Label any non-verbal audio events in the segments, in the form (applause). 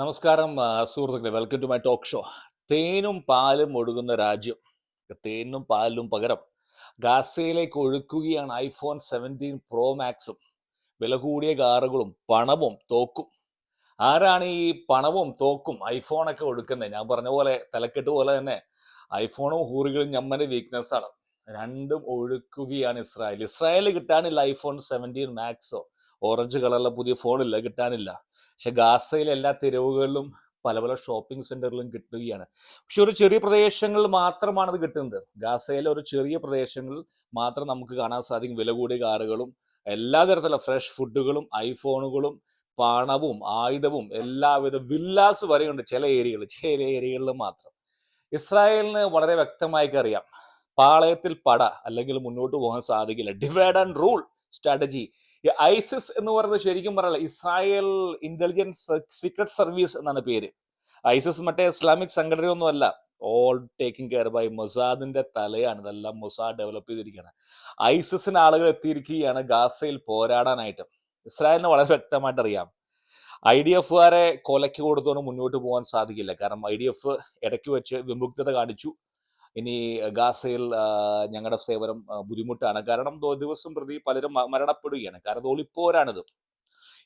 നമസ്കാരം സുഹൃത്തുക്കളെ. Welcome to my talk show തേനും പാലും ഒഴുകുന്ന രാജ്യം. തേനും പാലിനും പകരം ഗാസയിലേക്ക് ഒഴുക്കുകയാണ് ഐഫോൺ സെവന്റീൻ പ്രോ മാക്സും വില കൂടിയ കാറുകളും പണവും തോക്കും. ആരാണ് ഈ പണവും തോക്കും ഐഫോണൊക്കെ ഒഴുക്കുന്നത്? ഞാൻ പറഞ്ഞ പോലെ തലക്കെട്ട് പോലെ തന്നെ ഐഫോണും ഹൂറികളും ഞമ്മന്റെ വീക്ക്നെസ് ആണ്. രണ്ടും ഒഴുക്കുകയാണ് ഇസ്രായേൽ. ഇസ്രായേലിൽ കിട്ടാനില്ല ഐഫോൺ സെവന്റീൻ മാക്സോ ഓറഞ്ച് കളറിലെ പുതിയ ഫോണില്ല കിട്ടാനില്ല. പക്ഷെ ഗാസയിലെ എല്ലാ തെരുവുകളിലും പല പല ഷോപ്പിംഗ് സെന്ററിലും കിട്ടുകയാണ്. പക്ഷെ ഒരു ചെറിയ പ്രദേശങ്ങളിൽ മാത്രമാണ് അത് കിട്ടുന്നത്. ഗാസയിലെ ഒരു ചെറിയ പ്രദേശങ്ങളിൽ മാത്രം നമുക്ക് കാണാൻ സാധിക്കും വില കൂടിയ കാറുകളും എല്ലാ തരത്തിലുള്ള ഫ്രഷ് ഫുഡുകളും ഐഫോണുകളും പണവും ആയുധവും എല്ലാവിധ വില്ലാസ് വരെയുണ്ട് ചില ഏരിയകളിൽ ചില ഏരിയകളിൽ മാത്രം. ഇസ്രായേലിന് വളരെ വ്യക്തമായി അറിയാം പാളയത്തിൽ പട അല്ലെങ്കിൽ മുന്നോട്ട് പോകാൻ സാധിക്കില്ല. ഡിവൈഡ് ആൻഡ് റൂൾ സ്ട്രാറ്റജി ഈ ഐസിസ് എന്ന് പറയുന്നത് ശരിക്കും പറയാനുള്ള ഇസ്രായേൽ ഇന്റലിജൻസ് സീക്രട്ട് സർവീസ് എന്നാണ് പേര്. ഐസിസ് മറ്റേ ഇസ്ലാമിക് സംഘടനയൊന്നും അല്ല. ഓൾ ടേക്കിംഗ് കെയർ ബൈ മൊസാദിന്റെ തലയാണ്. ഇതെല്ലാം മൊസാദ് ഡെവലപ്പ് ചെയ്തിരിക്കുകയാണ്. ഐസിസിന് ആളുകൾ എത്തിയിരിക്കുകയാണ് ഗാസയിൽ പോരാടാനായിട്ട്. ഇസ്രായേലിന് വളരെ വ്യക്തമായിട്ട് അറിയാം. ഐ ഡി എഫുകാരെ കൊലയ്ക്ക് കൊടുത്തോണ്ട് മുന്നോട്ട് പോകാൻ സാധിക്കില്ല. കാരണം ഐ ഡി എഫ് ഇടയ്ക്ക് വെച്ച് വിമുക്തത കാണിച്ചു. ഇനി ഗാസയിൽ ഞങ്ങളുടെ സേവനം ബുദ്ധിമുട്ടാണ്. കാരണം ദിവസം പ്രതി പലരും മരണപ്പെടുകയാണ്. കാരണം ഒളിപ്പോരാണിത്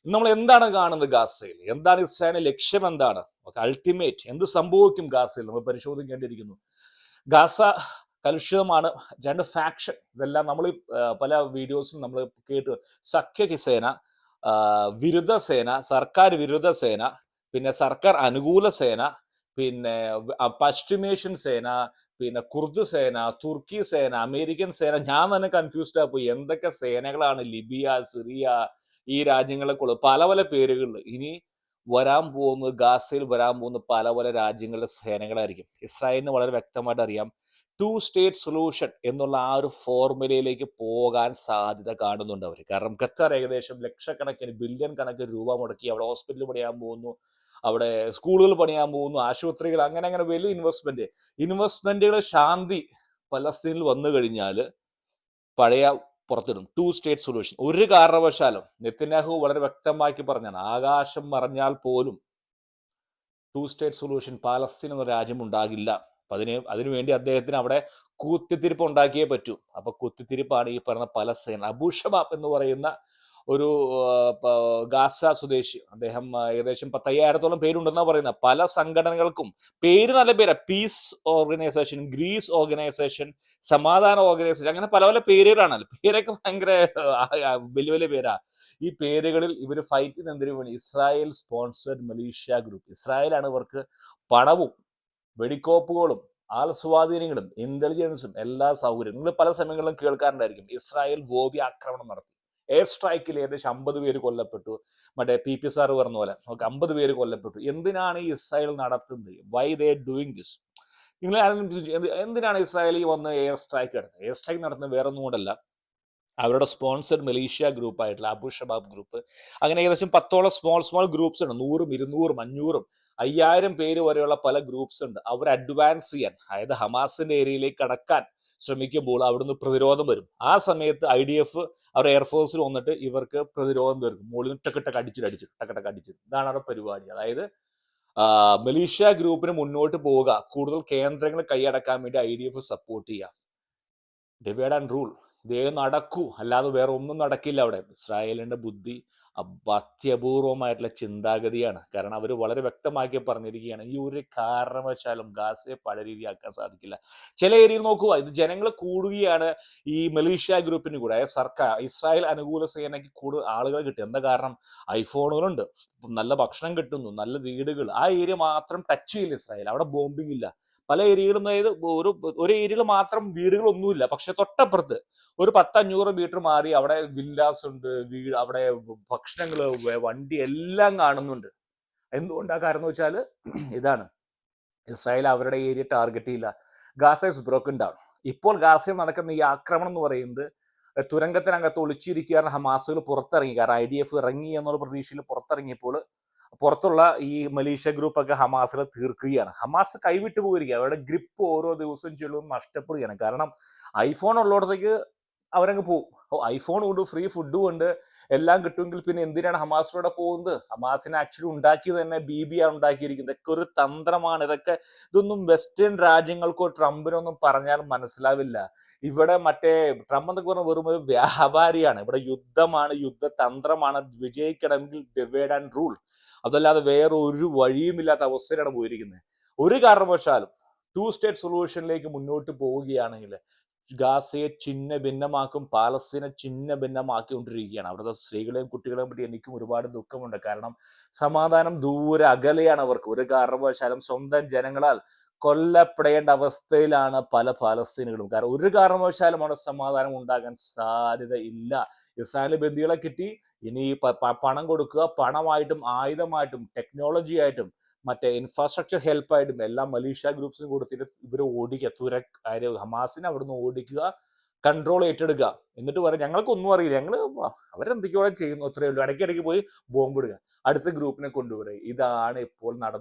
നമ്മൾ എന്താണ് കാണുന്നത് ഗാസയിൽ? എന്താണ് ഇസ്രായേലിന്റെ ലക്ഷ്യം എന്താണ്? അൾട്ടിമേറ്റ് എന്ത് സംഭവിക്കും ഗാസയിൽ? നമ്മൾ പരിശോധിക്കേണ്ടിയിരിക്കുന്നു. ഗാസ കലുഷിതമാണ്. രണ്ട് ഫാക്ഷൻ ഇതെല്ലാം നമ്മൾ പല വീഡിയോസിലും നമ്മൾ കേട്ട്. സഖ്യ സേന വിരുദ്ധ സേന സർക്കാർ വിരുദ്ധ സേന പിന്നെ സർക്കാർ അനുകൂല സേന പിന്നെ പശ്ചിമേഷ്യൻ സേന പിന്നെ കുർദ് സേന തുർക്കി സേന അമേരിക്കൻ സേന ഞാൻ തന്നെ കൺഫ്യൂസ്ഡ് ആ പോയി. എന്തൊക്കെ സേനകളാണ് ലിബിയ സിറിയ ഈ രാജ്യങ്ങളെക്കുള്ള പല പല പേരുകളിൽ ഇനി വരാൻ പോകുന്നത് ഗാസയിൽ വരാൻ പോകുന്ന പല പല രാജ്യങ്ങളുടെ സേനകളായിരിക്കും. ഇസ്രായേലിന് വളരെ വ്യക്തമായിട്ട് അറിയാം. ടു സ്റ്റേറ്റ് സൊല്യൂഷൻ എന്നുള്ള ആ ഒരു ഫോർമുലയിലേക്ക് പോകാൻ സാധ്യത കാണുന്നുണ്ട് അവർ കാരണം ഖത്തർ ഏകദേശം ലക്ഷക്കണക്കിന് ബില്യൺ കണക്കിന് രൂപ മുടക്കി അവിടെ ഹോസ്പിറ്റൽ പണിയാൻ പോകുന്നു. അവിടെ സ്കൂളുകൾ പണിയാൻ പോകുന്നു ആശുപത്രികൾ അങ്ങനെ അങ്ങനെ വലിയ ഇൻവെസ്റ്റ്മെന്റ് ഇൻവെസ്റ്റ്മെന്റുകളെ ശാന്തി പലസ്തീനിൽ വന്നു കഴിഞ്ഞാൽ പഴയ പുറത്തിടും. ടു സ്റ്റേറ്റ് സൊല്യൂഷൻ ഒരു കാരണവശാലും നെത്തന്യാഹു വളരെ വ്യക്തമാക്കി പറഞ്ഞാണ് ആകാശം മറഞ്ഞാൽ പോലും ടു സ്റ്റേറ്റ് സൊല്യൂഷൻ പാലസ്തീൻ എന്ന രാജ്യം ഉണ്ടാകില്ല. അതിന് അതിനുവേണ്ടി അദ്ദേഹത്തിന് അവിടെ കുത്തിത്തിരിപ്പ് ഉണ്ടാക്കിയേ പറ്റൂ. അപ്പൊ കുത്തിത്തിരിപ്പാണ് ഈ പറഞ്ഞ പലസ്തീൻ. അബുഷബാബ് എന്ന് പറയുന്ന ഒരു ഗാസ സ്വദേശി. അദ്ദേഹം ഏകദേശം പത്തയ്യായിരത്തോളം പേരുണ്ടെന്നാണ് പറയുന്നത്. പല സംഘടനകൾക്കും പേര് നല്ല പേരാണ് പീസ് ഓർഗനൈസേഷൻ ഗ്രീസ് ഓർഗനൈസേഷൻ സമാധാന ഓർഗനൈസേഷൻ അങ്ങനെ പല പല പേരുകളാണല്ലോ പേരൊക്കെ ഭയങ്കര വലിയ വലിയ പേരാ. ഈ പേരുകളിൽ ഇവർ ഫൈറ്റ് ചെയ്യുന്ന എന്തിനു വേണ്ടി? ഇസ്രായേൽ സ്പോൺസേഡ് മലേഷ്യ ഗ്രൂപ്പ് ഇസ്രായേലാണ് ഇവർക്ക് പണവും വെടിക്കോപ്പുകളും ആൾ സ്വാധീനങ്ങളും ഇന്റലിജൻസും എല്ലാ സൗകര്യവും നിങ്ങൾ പല സമയങ്ങളിലും കേൾക്കാറുണ്ടായിരിക്കും. ഇസ്രായേൽ ഗോപി ആക്രമണം നടത്തി. എയർ സ്ട്രൈക്കിൽ ഏകദേശം അമ്പത് പേര് കൊല്ലപ്പെട്ടു. മറ്റേ പി പി സാർ പറഞ്ഞ പോലെ നമുക്ക് അമ്പത് പേര് കൊല്ലപ്പെട്ടു. എന്തിനാണ് ഈ ഇസ്രായേൽ നടത്തുന്നത്? വൈ ദേ ഡൂയിങ് ദിസ് നിങ്ങൾ എന്തിനാണ് ഇസ്രായേൽ വന്ന് എയർ സ്ട്രൈക്ക് നടത്തുന്നത്? എയർ സ്ട്രൈക്ക് നടത്തുന്നത് വേറെ ഒന്നും അവരുടെ സ്പോൺസർഡ് മലേഷ്യ ഗ്രൂപ്പ് ആയിട്ടുള്ള അബു ഷബാബ് ഗ്രൂപ്പ് അങ്ങനെ ഏകദേശം പത്തോളം സ്മോൾ സ്മോൾ ഗ്രൂപ്പ്സ് ഉണ്ട്. നൂറും ഇരുന്നൂറും അഞ്ഞൂറും അയ്യായിരം പേര് വരെയുള്ള പല ഗ്രൂപ്പ്സ് ഉണ്ട്. അവർ അഡ്വാൻസ് ചെയ്യാൻ അതായത് ഹമാസിന്റെ ഏരിയയിലേക്ക് കടക്കാൻ ശ്രമിക്കുമ്പോൾ അവിടുന്ന് പ്രതിരോധം വരും. ആ സമയത്ത് ഐ ഡി എഫ് അവർ എയർഫോഴ്സിൽ വന്നിട്ട് ഇവർക്ക് പ്രതിരോധം തീർക്കും. മുകളിൽ ടക്കട്ടക്ക് അടിച്ചിട്ട് അടിച്ചിട്ട് അടിച്ചിട്ട്. ഇതാണ് അവരുടെ പരിപാടി. അതായത് മലേഷ്യ ഗ്രൂപ്പിന് മുന്നോട്ട് പോവുക. കൂടുതൽ കേന്ദ്രങ്ങൾ കൈയടക്കാൻ വേണ്ടി ഐ ഡി എഫ് സപ്പോർട്ട് ചെയ്യുക. ഡിവൈഡ് ആൻഡ് റൂൾ ഇതേ നടക്കൂ. അല്ലാതെ വേറെ ഒന്നും നടക്കില്ല അവിടെ. ഇസ്രായേലിന്റെ ബുദ്ധി അത്യപൂർവമായിട്ടുള്ള ചിന്താഗതിയാണ്. കാരണം അവർ വളരെ വ്യക്തമാക്കി പറഞ്ഞിരിക്കുകയാണ് ഈ ഒരു കാരണവശാലും ഗാസയെ പല രീതിയാക്കാൻ സാധിക്കില്ല. ചില ഏരിയയിൽ നോക്കുക ഇത് ജനങ്ങൾ കൂടുകയാണ് ഈ മലേഷ്യ ഗ്രൂപ്പിന് കൂടെ. സർക്കാർ ഇസ്രായേൽ അനുകൂല സേനയ്ക്ക് കൂടുതൽ ആളുകൾ കിട്ടും. എന്താ കാരണം? ഐഫോണുകളുണ്ട്. നല്ല ഭക്ഷണം കിട്ടുന്നു നല്ല വീടുകൾ. ആ ഏരിയ മാത്രം ടച്ച് ചെയ്യില്ല ഇസ്രായേൽ. അവിടെ ബോംബിംഗ് ഇല്ല. പല ഏരിയകളും അതായത് ഒരു ഒരു ഏരിയയിൽ മാത്രം വീടുകളൊന്നുമില്ല. പക്ഷെ തൊട്ടപ്പുറത്ത് ഒരു പത്തഞ്ഞൂറ് മീറ്റർ മാറി അവിടെ വില്ലാസ് ഉണ്ട് വീട് അവിടെ ഭക്ഷണങ്ങൾ വണ്ടി എല്ലാം കാണുന്നുണ്ട്. എന്തുകൊണ്ടാ കാരണം വെച്ചാൽ (clears throat) ഇതാണ്. ഇസ്രായേൽ അവരുടെ ഏരിയ ടാർഗറ്റ് ചെയ്യില്ല. ഗാസ ഇസ് ബ്രോക്കൺ ഡൗൺ ഇപ്പോൾ ഗാസയിൽ നടക്കുന്ന ഈ ആക്രമണം എന്ന് പറയുന്നത് തുരങ്കത്തിനകത്ത് ഒളിച്ചിരിക്കുകയാണ് ഹമാസുകൾ പുറത്തിറങ്ങി. കാരണം ഐ ഡി എഫ് ഇറങ്ങി എന്നുള്ള പ്രതീക്ഷയിൽ പുറത്തിറങ്ങിയപ്പോൾ പുറത്തുള്ള ഈ മലേഷ്യ ഗ്രൂപ്പൊക്കെ ഹമാസിനെ തീർക്കുകയാണ്. ഹമാസ് കൈവിട്ടു പോയിരിക്കുക അവരുടെ ഗ്രിപ്പ് ഓരോ ദിവസവും ചെല്ലും നഷ്ടപ്പെടുകയാണ്. കാരണം ഐഫോൺ ഉള്ളിടത്തേക്ക് അവരങ്ങ് പോവും. ഐഫോൺ ഉണ്ട് ഫ്രീ ഫുഡും ഉണ്ട് എല്ലാം കിട്ടുമെങ്കിൽ പിന്നെ എന്തിനാണ് ഹമാസിലൂടെ പോകുന്നത്? ഹമാസിനെ ആക്ച്വലി ഉണ്ടാക്കിയത് തന്നെ ബി ബി ആണ് ഉണ്ടാക്കിയിരിക്കുന്നത്. ഇതൊക്കെ ഒരു തന്ത്രമാണ്. ഇതൊക്കെ ഇതൊന്നും വെസ്റ്റേൺ രാജ്യങ്ങൾക്കോ ട്രംപിനോ ഒന്നും പറഞ്ഞാൽ മനസ്സിലാവില്ല. ഇവിടെ മറ്റേ ട്രംപ് എന്നൊക്കെ പറഞ്ഞ വെറും ഒരു വ്യാപാരിയാണ്. ഇവിടെ യുദ്ധമാണ് യുദ്ധതന്ത്രമാണ്. വിജയിക്കണമെങ്കിൽ ഡിവൈഡ് ആൻഡ് റൂൾ അതല്ലാതെ വേറെ ഒരു വഴിയുമില്ലാത്ത അവസ്ഥയിലാണ് പോയിരിക്കുന്നത്. ഒരു കാരണവശാലും ടു സ്റ്റേറ്റ് സൊല്യൂഷനിലേക്ക് മുന്നോട്ട് പോവുകയാണെങ്കിൽ ഗാസയെ ചിഹ്ന ഭിന്നമാക്കും പാലസ്തീനെ ചിഹ്ന ഭിന്നമാക്കിക്കൊണ്ടിരിക്കുകയാണ് അവിടുത്തെ സ്ത്രീകളെയും കുട്ടികളെയും പറ്റി എനിക്കും ഒരുപാട് ദുഃഖമുണ്ട്. കാരണം സമാധാനം ദൂരെ അകലെയാണ് അവർക്ക്. ഒരു കാരണവശാലും സ്വന്തം ജനങ്ങളാൽ കൊല്ലപ്പെടേണ്ട അവസ്ഥയിലാണ് പല പാലസ്തീനുകളും കാരണം ഒരു കാരണവശാലും അവിടെ സമാധാനം ഉണ്ടാകാൻ സാധ്യത ഇല്ല ഇസ്രായേൽ ബന്ദികളെ കിട്ടി. ഇനി പണം കൊടുക്കുക. പണമായിട്ടും ആയുധമായിട്ടും ടെക്നോളജി ആയിട്ടും മറ്റേ ഇൻഫ്രാസ്ട്രക്ചർ ഹെൽപ്പായിട്ടും എല്ലാ മലേഷ്യ ഗ്രൂപ്പ്സും കൊടുത്തിട്ട് ഇവരെ ഓടിക്കുക. തുരക് ഹമാസിനെ അവിടുന്ന് ഓടിക്കുക. കൺട്രോൾ ഏറ്റെടുക്കുക. എന്നിട്ട് പറയാം ഞങ്ങൾക്കൊന്നും അറിയില്ല. ഞങ്ങൾ അവരെന്തൊക്കെയോടെ ചെയ്യുന്നു. അത്രയേ ഉള്ളൂ. ഇടയ്ക്കിടയ്ക്ക് പോയി ബോംബിടുക അടുത്ത ഗ്രൂപ്പിനെ കൊണ്ടുവരിക. ഇതാണ് ഇപ്പോൾ നടന്നത്